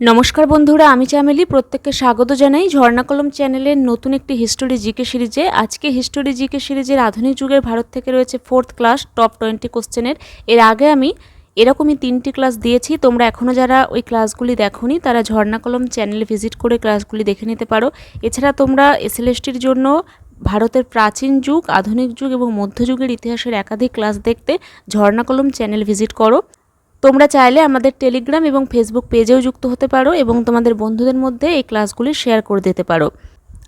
নমস্কার বন্ধুরা, আমি চামেলি। প্রত্যেককে স্বাগত জানাই। ঝর্ণা কলম চ্যানেলের নতুন একটি হিস্টোরি জিকে সিরিজে। আজকে হিস্টোরি জিকে সিরিজের আধুনিক যুগের ভারত থেকে রয়েছে ফোর্থ ক্লাস টপ টোয়েন্টি কোশ্চেনের এর আগে আমি এরকমই তিনটি ক্লাস দিয়েছি। তোমরা এখনও যারা ওই ক্লাসগুলি দেখোনি, তারা ঝর্ণা কলম চ্যানেলে ভিজিট করে ক্লাসগুলি দেখে নিতে পারো। এছাড়া তোমরা এসএলএসটির জন্য ভারতের প্রাচীন যুগ, আধুনিক যুগ এবং মধ্যযুগের ইতিহাসের একাধিক ক্লাস দেখতে ঝর্ণা কলম চ্যানেল ভিজিট করো। তোমরা চাইলে আমাদের টেলিগ্রাম এবং ফেসবুক পেজেও যুক্ত হতে পারো এবং তোমাদের বন্ধুদের মধ্যে এই ক্লাসগুলি শেয়ার করে দিতে পারো।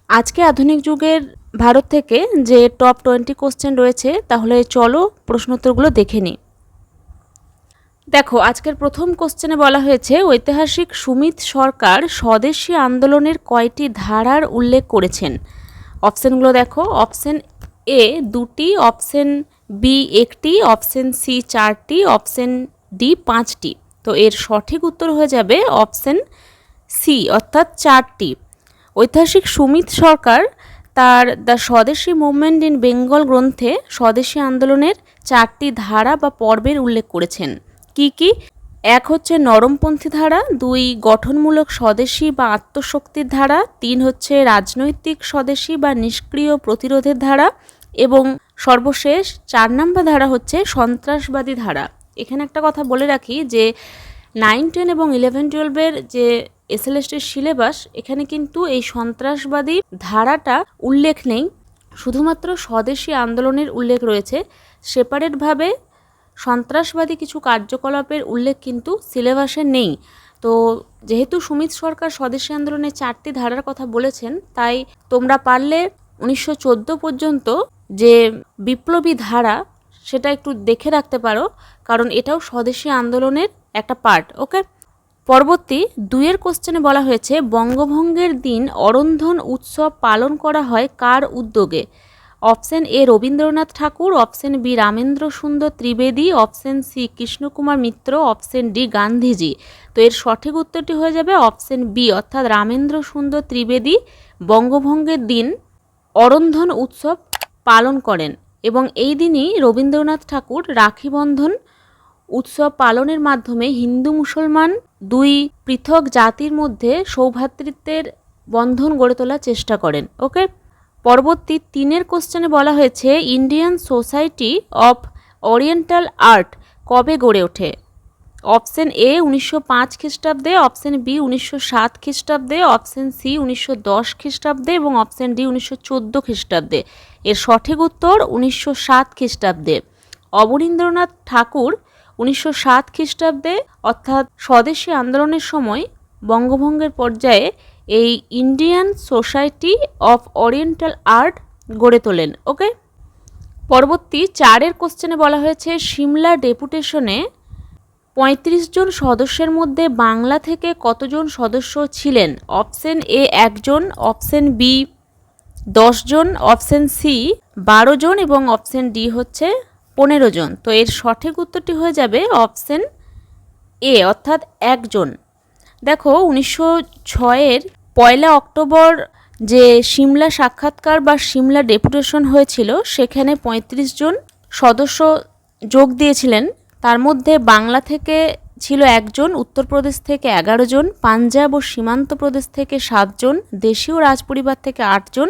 আজকে আধুনিক যুগের ভারত থেকে যে টপ টোয়েন্টি কোশ্চেন রয়েছে, তাহলে চলো প্রশ্নোত্তরগুলো দেখে নিই। দেখো, আজকের প্রথম কোশ্চেনে বলা হয়েছে, ঐতিহাসিক সুমিত সরকার স্বদেশী আন্দোলনের কয়টি ধারার উল্লেখ করেছেন? অপশানগুলো দেখো অপশান এ দুটি অপশান বি একটি অপশান সি চারটি অপশান ডি পাঁচটি। তো এর সঠিক উত্তর হয়ে যাবে অপশান সি, অর্থাৎ চারটি। ঐতিহাসিক সুমিত সরকার তার the Swadeshi movement in Bengal গ্রন্থে স্বদেশী আন্দোলনের চারটি ধারা বা পর্বের উল্লেখ করেছেন। কি কি? এক হচ্ছে নরমপন্থী ধারা, দুই গঠনমূলক স্বদেশী বা আত্মশক্তির ধারা, তিন হচ্ছে রাজনৈতিক স্বদেশী বা নিষ্ক্রিয় প্রতিরোধের ধারা এবং সর্বশেষ চার নম্বর ধারা হচ্ছে সন্ত্রাসবাদী ধারা। এখানে একটা কথা বলে রাখি যে নাইন, টেন এবং ইলেভেন, টুয়েলভের যে এসএলএসটির সিলেবাস, এখানে কিন্তু এই সন্ত্রাসবাদী ধারাটা উল্লেখ নেই। শুধুমাত্র স্বদেশী আন্দোলনের উল্লেখ রয়েছে। সেপারেটভাবে সন্ত্রাসবাদী কিছু কার্যকলাপের উল্লেখ কিন্তু সিলেবাসে নেই। তো যেহেতু সুমিত সরকার স্বদেশী আন্দোলনে চারটি ধারার কথা বলেছেন, তাই তোমরা পারলে উনিশশো চোদ্দ পর্যন্ত যে বিপ্লবী ধারা সেটা একটু দেখে রাখতে পারো, কারণ এটাও স্বদেশী আন্দোলনের একটা পার্ট ওকে পরবর্তী দুইয়ের কোশ্চেনে বলা হয়েছে, বঙ্গভঙ্গের দিন অরন্ধন উৎসব পালন করা হয় কার উদ্যোগে? Option A Rabindranath Thakur option B Ramendra Sundar Trivedi option C Krishnakumar Mitra option D Gandhiji. তো এর সঠিক উত্তরটি হয়ে যাবে অপশন বি অর্থাৎ রামেন্দ্র সুন্দর ত্রিবেদী বঙ্গভঙ্গের দিন অরন্ধন উৎসব পালন করেন। এবং এই দিনই রবীন্দ্রনাথ ঠাকুর রাখি বন্ধন উৎসব পালনের মাধ্যমে হিন্দু মুসলমান দুই পৃথক জাতির মধ্যে সৌভ্রাতৃত্বের বন্ধন গড়ে তোলার চেষ্টা করেন, ওকে? পরবর্তী তিনের কোশ্চেনে বলা হয়েছে Indian society of oriental art কবে গড়ে ওঠে? অপশন এ উনিশশো পাঁচ খ্রিস্টাব্দে, অপশন বি উনিশশো সাত খ্রিস্টাব্দে, অপশন সি উনিশশো দশ খ্রিস্টাব্দে এবং অপশন ডি উনিশশো চোদ্দ খ্রিস্টাব্দে। এর সঠিক উত্তর উনিশশো সাত খ্রিস্টাব্দে। অবনীন্দ্রনাথ ঠাকুর উনিশশো সাত খ্রিস্টাব্দে, অর্থাৎ স্বদেশী আন্দোলনের সময় বঙ্গভঙ্গের পর্যায়ে এই Indian society of oriental art গড়ে তোলেন, ওকে? পরবর্তী চারের কোশ্চেনে বলা হয়েছে, সিমলা ডেপুটেশনে পঁয়ত্রিশ জন সদস্যের মধ্যে বাংলা থেকে কতজন সদস্য ছিলেন? অপশন এ একজন, অপশন বি দশজন, অপশন সি বারো জন এবং অপশন ডি হচ্ছে পনেরো জন তো এর সঠিক উত্তরটি হয়ে যাবে অপশন এ, অর্থাৎ একজন। দেখো, উনিশশো ছয়ের পয়লা অক্টোবর যে সিমলা সাক্ষাৎকার বা সিমলা ডেপুটেশন হয়েছিল, সেখানে ৩৫ জন সদস্য যোগ দিয়েছিলেন। তার মধ্যে বাংলা থেকে ছিল একজন, উত্তরপ্রদেশ থেকে এগারো জন, পাঞ্জাব ও সীমান্ত প্রদেশ থেকে সাতজন দেশীয় রাজপরিবার থেকে আটজন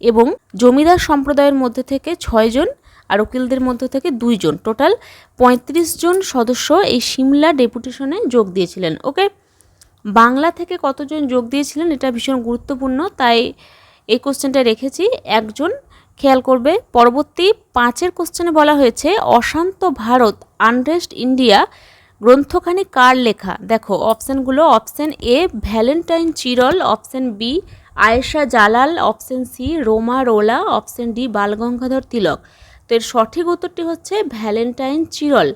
এবং জমিদার সম্প্রদায়ের মধ্যে থেকে ছয়জন আর উকিলদের মধ্যে থেকে দুইজন টোটাল পঁয়ত্রিশ জন সদস্য এই সিমলা ডেপুটেশনে যোগ দিয়েছিলেন, ওকে? বাংলা থেকে কতজন যোগ দিয়েছিলেন এটা ভীষণ গুরুত্বপূর্ণ, তাই এই কোশ্চেনটা রেখেছি। একজন খেয়াল করবে, পরবর্তী পাঁচের কোশ্চেনে বলা হয়েছে, অশান্ত ভারত আনরেস্ট ইন্ডিয়া গ্রন্থখানি কার লেখা? দেখো অপশানগুলো option A Valentine Chirol option B Ayesha Jalal option C Romain রোলা option D Balgangadhar Tilak তো এর সঠিক উত্তরটি হচ্ছে ভ্যালেন্টাইন চিরল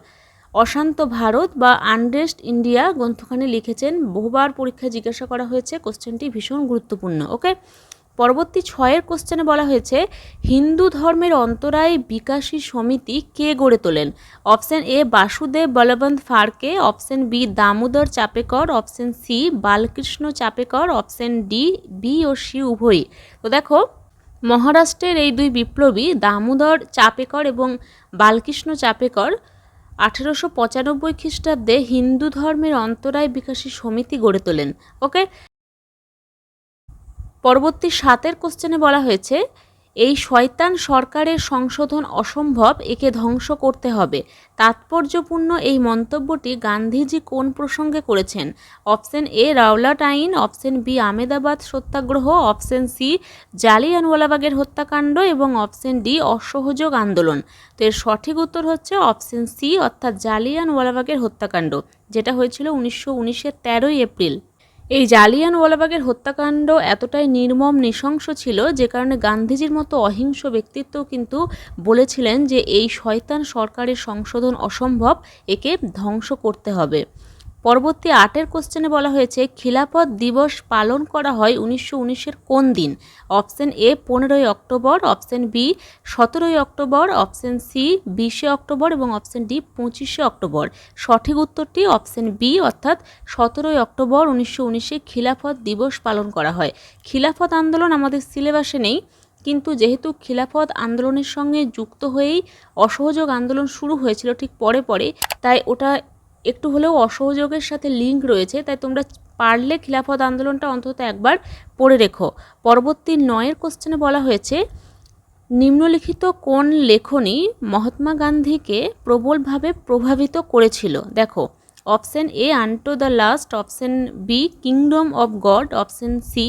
অশান্ত ভারত বা আনরেস্ট ইন্ডিয়া গ্রন্থখানি লিখেছেন, বহুবার পরীক্ষায় জিজ্ঞাসা করা হয়েছে কোশ্চেনটি ভীষণ গুরুত্বপূর্ণ ওকে পরবর্তী ছয়ের কোশ্চেনে বলা হয়েছে, হিন্দু ধর্মের অন্তরায় বিকাশী সমিতি কে গড়ে তোলেন? Option A Vasudev Balwant Phadke. Option B Damodar Chapekar. Option C Balkrishna Chapekar. Option D B O C উভয়ই। তো দেখো, মহারাষ্ট্রের এই দুই বিপ্লবী, দামোদর চাপেকর এবং বালকৃষ্ণ চাপেকর, আঠেরোশো পঁচানব্বই খ্রিস্টাব্দে হিন্দু ধর্মের অন্তরায় বিকাশী সমিতি গড়ে তোলেন। ওকে পরবর্তী সাতের কোশ্চেনে বলা হয়েছে, এই শয়তান সরকারের সংশোধন অসম্ভব, একে ধ্বংস করতে হবে। তাৎপর্যপূর্ণ এই মন্তব্যটি গান্ধীজি কোন প্রসঙ্গে করেছেন? অপশন এ, রাওলাট আইন, option B, Ahmedabad Satyagraha, option C, জালিয়ানওয়ালাবাগের হত্যাকাণ্ড এবং অপশন ডি, অসহযোগ আন্দোলন। তো এর সঠিক উত্তর হচ্ছে অপশন সি, অর্থাৎ জালিয়ানওয়ালাবাগের হত্যাকাণ্ড, যেটা হয়েছিল উনিশশো উনিশের তেরোই এপ্রিল। এই জালিয়ান ওয়ালাবাগের হত্যাকাণ্ড এতটাই নির্মম, নৃশংস ছিল যে কারণে গান্ধীজির মতো অহিংস ব্যক্তিত্ব কিন্তু বলেছিলেন যে এই শয়তান সরকারের সংশোধন অসম্ভব, একে ধ্বংস করতে হবে। পরবর্তী আটের কোশ্চেনে বলা হয়েছে, খিলাফত দিবস পালন করা হয় উনিশশো উনিশের কোন দিন? অপশন এ, পনেরোই অক্টোবর, অপশন বি, সতেরোই অক্টোবর, অপশন সি, বিশে অক্টোবর এবং অপশন ডি, পঁচিশে অক্টোবর। সঠিক উত্তরটি অপশন বি, অর্থাৎ সতেরোই অক্টোবর উনিশশো উনিশে খিলাফত দিবস পালন করা হয়। খিলাফত আন্দোলন আমাদের সিলেবাসে নেই, কিন্তু যেহেতু খিলাফত আন্দোলনের সঙ্গে যুক্ত হয়েই অসহযোগ আন্দোলন শুরু হয়েছিল ঠিক পরে পরে, তাই ওটা একটু হলেও অসহযোগের সাথে লিঙ্ক রয়েছে, তাই তোমরা পারলে খিলাফত আন্দোলনটা অন্তত একবার পড়ে রেখো। পরবর্তী নয়ের কোশ্চেনে বলা হয়েছে, নিম্নলিখিত কোন লেখনী মহাত্মা গান্ধীকে প্রবলভাবে প্রভাবিত করেছিল? দেখো option A unto the last option B kingdom of God option C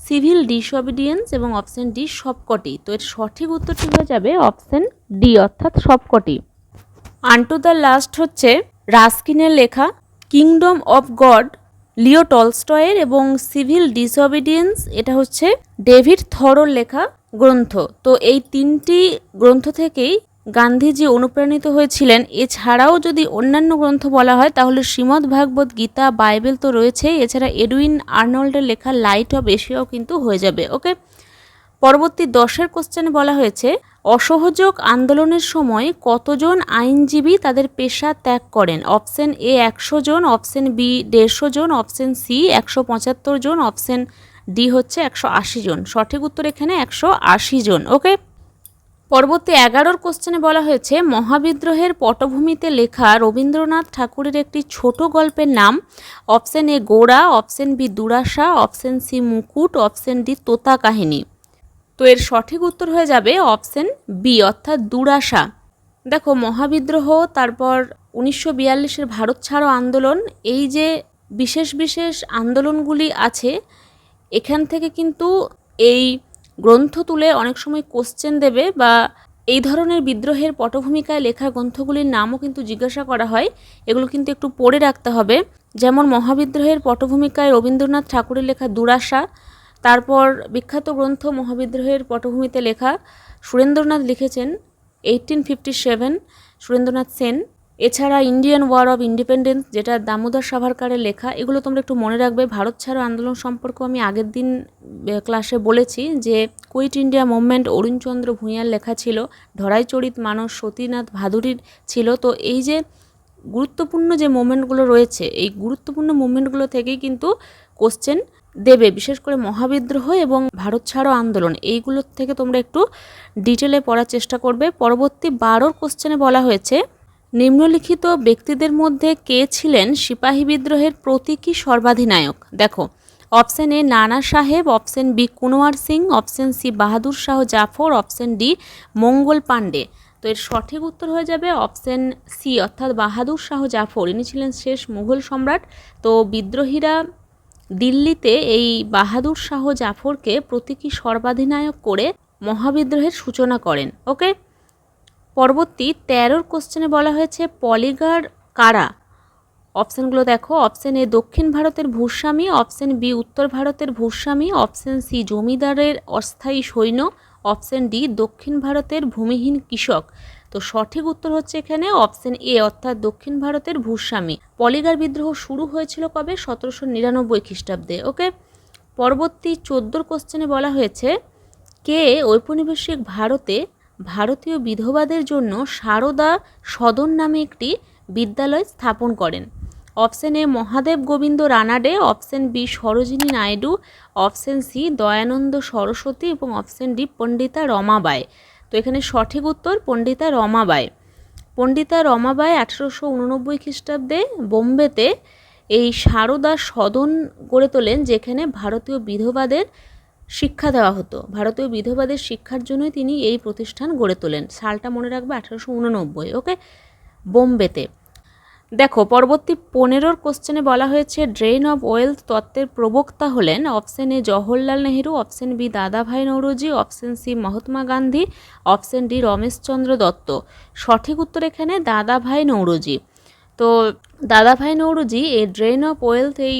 civil disobedience এবং অপশন ডি সবকটি। তো এর সঠিক উত্তরটি হয়ে যাবে অপশন ডি অর্থাৎ সবকটি। আন্টু দ্য লাস্ট হচ্ছে রাস্কিনের লেখা কিংডম অফ গড, লিও টলস্টয়ের এবং সিভিল ডিসঅবিডিয়েন্স, এটা হচ্ছে ডেভিড থরোর লেখা গ্রন্থ। তো এই তিনটি গ্রন্থ থেকেই গান্ধীজি অনুপ্রাণিত হয়েছিলেন। এছাড়াও যদি অন্যান্য গ্রন্থ বলা হয়, তাহলে শ্রীমদ্ ভাগবত গীতা, বাইবেল তো রয়েছে এছাড়া এডুইন আর্নল্ডের লেখা লাইট অফ এশিয়াও কিন্তু হয়ে যাবে, ওকে? পরবর্তী দশের কোশ্চেনে বলা হয়েছে, অসহযোগ আন্দোলনের সময় কতজন আইনজীবী তাদের পেশা ত্যাগ করেন? অপশন এ একশো জন অপশন বি দেড়শো জন অপশন সি একশো পঁচাত্তর জন অপশন ডি হচ্ছে একশো আশি জন। সঠিক উত্তর এখানে একশো আশি জন ওকে পরবর্তী এগারোর কোশ্চেনে বলা হয়েছে, মহাবিদ্রোহের পটভূমিতে লেখা রবীন্দ্রনাথ ঠাকুরের একটি ছোট গল্পের নাম option A Gora option B Durasha option C Mukut option D Tota Kahini. তো এর সঠিক উত্তর হয়ে যাবে অপশন বি অর্থাৎ দুরাশা। দেখো, মহাবিদ্রোহ, তারপর উনিশশো বিয়াল্লিশের ভারত ছাড়ো আন্দোলন, এই যে বিশেষ বিশেষ আন্দোলনগুলি আছে, এখান থেকে কিন্তু এই গ্রন্থ তুলে অনেক সময় কোশ্চেন দেবে বা এই ধরনের বিদ্রোহের পটভূমিকায় লেখা গ্রন্থগুলির নামও কিন্তু জিজ্ঞাসা করা হয়, এগুলো কিন্তু একটু পড়ে রাখতে হবে। যেমন মহাবিদ্রোহের পটভূমিকায় রবীন্দ্রনাথ ঠাকুরের লেখা দুরাশা তারপর বিখ্যাত গ্রন্থ মহাবিদ্রোহের পটভূমিতে লেখা সুরেন্দ্রনাথ লিখেছেন eighteen fifty seven Surendranath Sen. এছাড়া ইন্ডিয়ান ওয়ার অফ ইন্ডিপেন্ডেন্স যেটা দামোদর সাভারকারের লেখা, এগুলো তোমরা একটু মনে রাখবে। ভারত ছাড়ো আন্দোলন সম্পর্কে আমি আগের দিন ক্লাসে বলেছি যে কুইট ইন্ডিয়া মুভমেন্ট অরুণচন্দ্র ভূঁইয়ার লেখা ছিল ধরাইচরিত মানস সতীনাথ ভাদুরীর ছিল। তো এই যে গুরুত্বপূর্ণ যে মুভমেন্টগুলো রয়েছে, এই গুরুত্বপূর্ণ মুভমেন্টগুলো থেকেই কিন্তু কোশ্চেন দেবে, বিশেষ করে মহাবিদ্রোহ এবং ভারত ছাড়ো আন্দোলন, এইগুলোর থেকে তোমরা একটু ডিটেলে পড়ার চেষ্টা করবে। পরবর্তী বারোর কোশ্চেনে বলা হয়েছে, নিম্নলিখিত ব্যক্তিদের মধ্যে কে ছিলেন সিপাহী বিদ্রোহের প্রতীকী সর্বাধিনায়ক? দেখো option A Nana Saheb option B Kunwar Singh option C Bahadur Shah Zafar option D Mangal Pandey. তো এর সঠিক উত্তর হয়ে যাবে অপশন সি অর্থাৎ বাহাদুর শাহ জাফর। ইনি ছিলেন শেষ মুঘল সম্রাট। তো বিদ্রোহীরা দিল্লিতে এই বাহাদুর শাহ জাফরকে প্রতীকী সর্বাধিনায়ক করে মহাবিদ্রোহের সূচনা করেন। ওকে? পরবর্তী তেরোর কোশ্চেনে বলা হয়েছে, পলিগার কারা? অপশানগুলো দেখো। অপশান এ, দক্ষিণ ভারতের ভূস্বামী, অপশান বি, উত্তর ভারতের ভূস্বামী, অপশান সি, জমিদারের অস্থায়ী সৈন্য, অপশান ডি, দক্ষিণ ভারতের ভূমিহীন কৃষক। তো সঠিক উত্তর হচ্ছে এখানে অপশন এ, অর্থাৎ দক্ষিণ ভারতের ভূস্বামী। পলিগার বিদ্রোহ শুরু হয়েছিল কবে? সতেরোশো নিরানব্বই খ্রিস্টাব্দে, ওকে? পরবর্তী চোদ্দোর কোশ্চেনে বলা হয়েছে, কে ঔপনিবেশিক ভারতে ভারতীয় বিধবাদের জন্য সারদা সদন নামে একটি বিদ্যালয় স্থাপন করেন? Option A, Mahadev Govind Ranade, option B, Sarojini Naidu, option C, Dayanand Saraswati এবং অপশন ডি, পণ্ডিতা রমাবাই। তো এখানে সঠিক উত্তর পণ্ডিতা রমাবাই। পণ্ডিতা রমাবাই আঠেরোশো উননব্বই খ্রিস্টাব্দে বোম্বেতে এই সারদা সদন গড়ে তোলেন, যেখানে ভারতীয় বিধবাদের শিক্ষা দেওয়া হতো। ভারতীয় বিধবাদের শিক্ষার জন্যই তিনি এই প্রতিষ্ঠান গড়ে তোলেন। সালটা মনে রাখবে আঠারোশো উননব্বই, ওকে? বোম্বেতে। দেখো, পরবর্তী পনেরোর কোশ্চেনে বলা হয়েছে ড্রেন অফ ওয়েলথ তত্ত্বের প্রবক্তা হলেন option A Jawaharlal Nehru option B Dadabhai Naoroji option C Mahatma Gandhi option D Rameshchandra Dutt. সঠিক উত্তর এখানে দাদাভাই নৌরোজি। তো দাদাভাই নৌরোজি এই ড্রেন অফ ওয়েলথ এই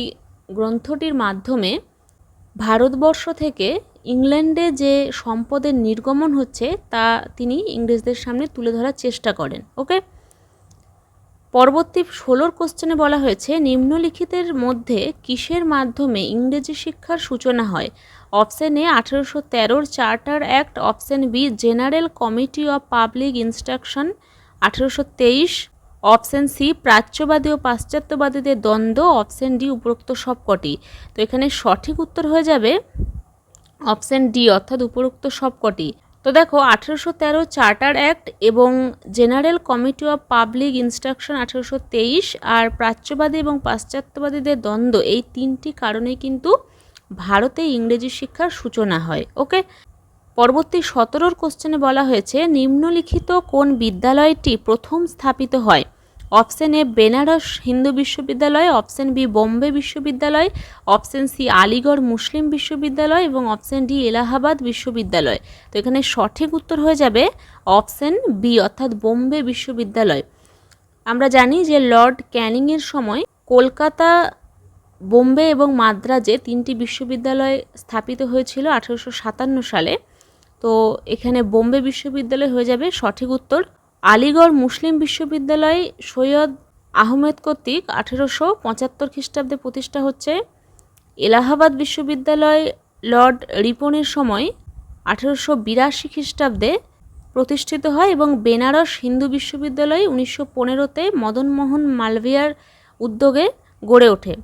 গ্রন্থটির মাধ্যমে ভারতবর্ষ থেকে ইংল্যান্ডে যে সম্পদের নির্গমন হচ্ছে, তা তিনি ইংরেজদের সামনে তুলে ধরার চেষ্টা করেন ওকে পরবর্তী ষোলোর কোশ্চেনে বলা হয়েছে, নিম্নলিখিতের মধ্যে কিসের মাধ্যমে ইংরেজি শিক্ষার সূচনা হয়? অপশন এ আঠেরোশো তেরোর charter act option B general committee of public instruction আঠেরোশো তেইশ। অপশন সি প্রাচ্যবাদী ও পাশ্চাত্যবাদীদের দ্বন্দ্ব। অপশন ডি উপরোক্ত সবকটি। তো এখানে সঠিক উত্তর হয়ে যাবে অপশন ডি অর্থাৎ উপরোক্ত সবকটি। তো দেখো, আঠেরোশো তেরো চার্টার অ্যাক্ট এবং general committee of public instruction আঠেরোশো তেইশ আর প্রাচ্যবাদী এবং পাশ্চাত্যবাদীদের দ্বন্দ্ব, এই তিনটি কারণে কিন্তু ভারতে ইংরেজি শিক্ষার সূচনা হয় ওকে পরবর্তী সতেরোর কোশ্চেনে বলা হয়েছে, নিম্নলিখিত কোন বিদ্যালয়টি প্রথম স্থাপিত হয়? অপশন এ বেনারস হিন্দু বিশ্ববিদ্যালয়, অপশন বি বোম্বে বিশ্ববিদ্যালয়, অপশন সি আলিগড় মুসলিম বিশ্ববিদ্যালয় এবং অপশন ডি এলাহাবাদ বিশ্ববিদ্যালয়। তো এখানে সঠিক উত্তর হয়ে যাবে অপশন বি, অর্থাৎ বোম্বে বিশ্ববিদ্যালয়। আমরা জানি যে লর্ড ক্যানিংয়ের সময় কলকাতা, বোম্বে এবং মাদ্রাজে তিনটি বিশ্ববিদ্যালয় স্থাপিত হয়েছিল আঠেরোশো সাতান্ন সালে। তো এখানে বোম্বে বিশ্ববিদ্যালয় হয়ে যাবে সঠিক উত্তর আলিগড় মুসলিম বিশ্ববিদ্যালয় সৈয়দ আহমেদ কর্তৃক আঠেরোশো পঁচাত্তর খ্রিস্টাব্দে প্রতিষ্ঠা হচ্ছে। এলাহাবাদ বিশ্ববিদ্যালয় লর্ড রিপনের সময় আঠেরোশো বিরাশি খ্রিস্টাব্দে প্রতিষ্ঠিত হয় এবং বেনারস হিন্দু বিশ্ববিদ্যালয় উনিশশো পনেরোতে মদনমোহন মালভিয়ার উদ্যোগে গড়ে ওঠে।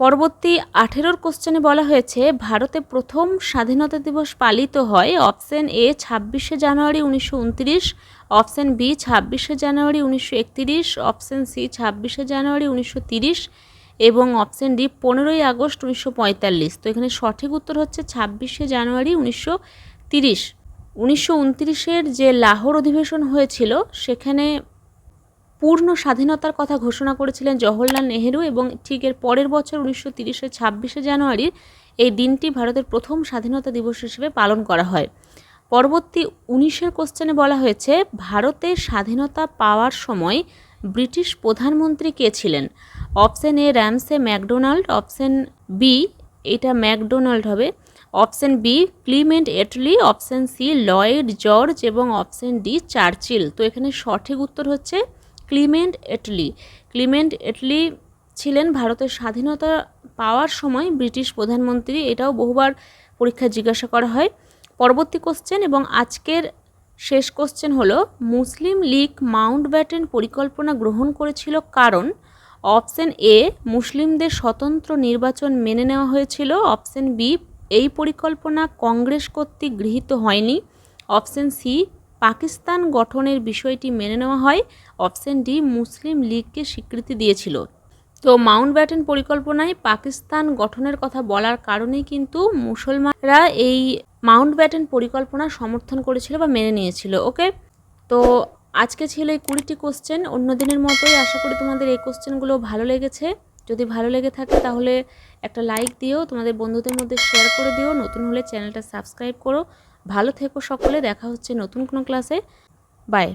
পরবর্তী আঠেরোর কোশ্চেনে বলা হয়েছে, ভারতে প্রথম স্বাধীনতা দিবস পালিত হয় অপশন এ ছাব্বিশে জানুয়ারি উনিশশো উনত্রিশ অপশন বি ছাব্বিশে জানুয়ারি উনিশশো একতিরিশ অপশন সি ছাব্বিশে জানুয়ারি উনিশশো তিরিশ এবং অপশন ডি পনেরোই আগস্ট উনিশশো পঁয়তাল্লিশ। তো এখানে সঠিক উত্তর হচ্ছে ছাব্বিশে জানুয়ারি উনিশশো তিরিশ। উনিশশো উনত্রিশের যে লাহোর অধিবেশন হয়েছিল, সেখানে পূর্ণ স্বাধীনতার কথা ঘোষণা করেছিলেন জওহরলাল নেহেরু এবং ঠিক এর পরের বছর উনিশশো তিরিশের ছাব্বিশে জানুয়ারির এই দিনটি ভারতের প্রথম স্বাধীনতা দিবস হিসেবে পালন করা হয়। পরবর্তী উনিশের কোশ্চেনে বলা হয়েছে, ভারতে স্বাধীনতা পাওয়ার সময় ব্রিটিশ প্রধানমন্ত্রী কে ছিলেন? Option A Ramsay MacDonald, option B এটা ম্যাকডোনাল্ড হবে, option B Clement Attlee, option C Lloyd George এবং অপশন ডি চার্চিল। তো এখানে সঠিক উত্তর হচ্ছে ক্লিমেন্ট এটলি ক্লিমেন্ট এটলি ছিলেন ভারতের স্বাধীনতা পাওয়ার সময় ব্রিটিশ প্রধানমন্ত্রী। এটাও বহুবার পরীক্ষা জিজ্ঞাসা করা হয়। পরবর্তী কোশ্চেন এবং আজকের শেষ কোশ্চেন হলো, মুসলিম লীগ মাউন্ট ব্যাটেন পরিকল্পনা গ্রহণ করেছিল কারণ? অপশন এ মুসলিমদের স্বতন্ত্র নির্বাচন মেনে নেওয়া হয়েছিল। অপশন বি এই পরিকল্পনা কংগ্রেস কর্তৃক গৃহীত হয়নি। অপশন সি পাকিস্তান গঠনের বিষয়টি মেনে নেওয়া হয়, অপশন ডি মুসলিম লীগকে স্বীকৃতি দিয়েছিল। তো মাউন্ট ব্যাটেন পরিকল্পনায় পাকিস্তান গঠনের কথা বলার কারণেই কিন্তু মুসলমানরা এই মাউন্ট ব্যাটেন পরিকল্পনা সমর্থন করেছিল বা মেনে নিয়েছিল, ওকে? তো আজকে ছিল এই কুড়িটি কোশ্চেন অন্য দিনের মতোই আশা করি তোমাদের এই কোশ্চেনগুলো ভালো লেগেছে। যদি ভালো লেগে থাকে তাহলে একটা লাইক দিও, তোমাদের বন্ধুদের মধ্যে শেয়ার করে দিও, নতুন হলে চ্যানেলটা সাবস্ক্রাইব করো। ভালো থেকো সকলে দেখা হচ্ছে নতুন কোনো ক্লাসে। বাই